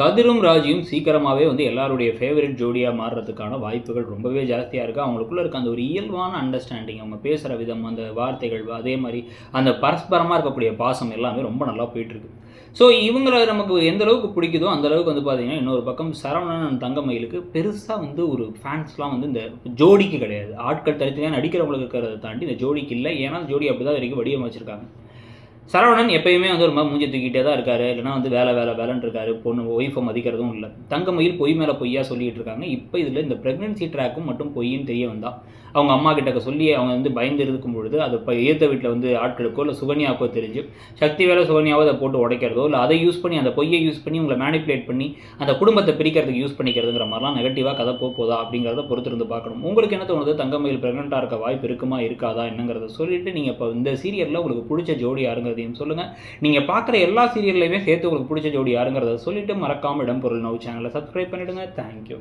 கதிரும் ராஜியும் சீக்கிரமாகவே வந்து எல்லாருடைய ஃபேவரட் ஜோடியாக மாறுறதுக்கான வாய்ப்புகள் ரொம்பவே ஜாஸ்தியாக இருக்குது அவங்களுக்குள்ள இருக்க அந்த ஒரு இயல்பான அண்டர்ஸ்டாண்டிங் அவங்க பேசுகிற விதம் அந்த வார்த்தைகள் அதே மாதிரி அந்த பரஸ்பரமாக இருக்கக்கூடிய பாசம் எல்லாமே ரொம்ப நல்லா போயிட்டுருக்கு. ஸோ இவங்கள நமக்கு எந்த அளவுக்கு பிடிக்குதோ அந்த அளவுக்கு வந்து பார்த்தீங்கன்னா இன்னொரு பக்கம் சரவணன் தங்கமயிலுக்கு பெருசாக வந்து ஒரு ஃபேன்ஸ்லாம் வந்து இந்த ஜோடிக்கு கிடையாது. ஆட்கள் தனித்தனியாக நடிக்கிறவங்களுக்கு இருக்கிறத தாண்டி இந்த ஜோடிக்கு இல்லை. ஏன்னா ஜோடி அப்படி தான் வரைக்கும் வடிவமைச்சிருக்காங்க. சரவணன் எப்பயுமே வந்து ஒரு மூஞ்சி தூக்கிட்டே தான் இருக்காரு. இல்லைனா வந்து வேலை வேலை வேலைன்னு இருக்காரு. பொண்ணு ஒய்ஃபை மதிக்கிறதும் இல்லை. தங்கமயில் பொய் மேலே பொய்யா சொல்லிட்டு இருக்காங்க. இப்போ இதில் இந்த ப்ரெக்னென்சி ட்ராக்கும் மட்டும் பொய்ன்னு தெரிய வந்தா அவங்க அம்மா கிட்ட சொல்லி அவங்க வந்து பயந்து இருக்கும் பொழுது அது இப்போ ஏற்ற வீட்டில் வந்து ஆட்களுக்கோ இல்லை சுகன்யாவுக்கோ தெரிஞ்சு சக்தி வேலை சுகன்யாவோ அதை போட்டு உடைக்கிறதோ இல்லை அதை யூஸ் பண்ணி அந்த பொய்யை யூஸ் பண்ணி உங்களை மேனிப்புலேட் பண்ணி அந்த குடும்பத்தை பிரிக்கிறதுக்கு யூஸ் பண்ணிக்கிறதுங்கிற மாதிரிலாம் நெகட்டிவாக கதை போக போதா அப்படிங்கிறத பொறுத்திருந்து பார்க்கணும். உங்களுக்கு என்ன தோணுது? தங்கமயில் ப்ரெக்னெண்ட்டாக இருக்க வாய்ப்பு இருக்குமா இருக்காதா என்னங்கிறத சொல்லிட்டு நீங்கள் இப்போ இந்த சீரியலில் உங்களுக்கு பிடிச்ச ஜோடி யாருங்கிறதையும் சொல்லுங்கள் நீங்கள் பார்க்குற எல்லா சீரியல்லையுமே சேர்த்து உங்களுக்கு பிடிச்ச ஜோடி யாருங்கிறத சொல்லிட்டு மறக்காம இடம்பொருள் நவ் சேனலை சப்ஸ்கிரைப் பண்ணிவிடுங்க தேங்க்யூ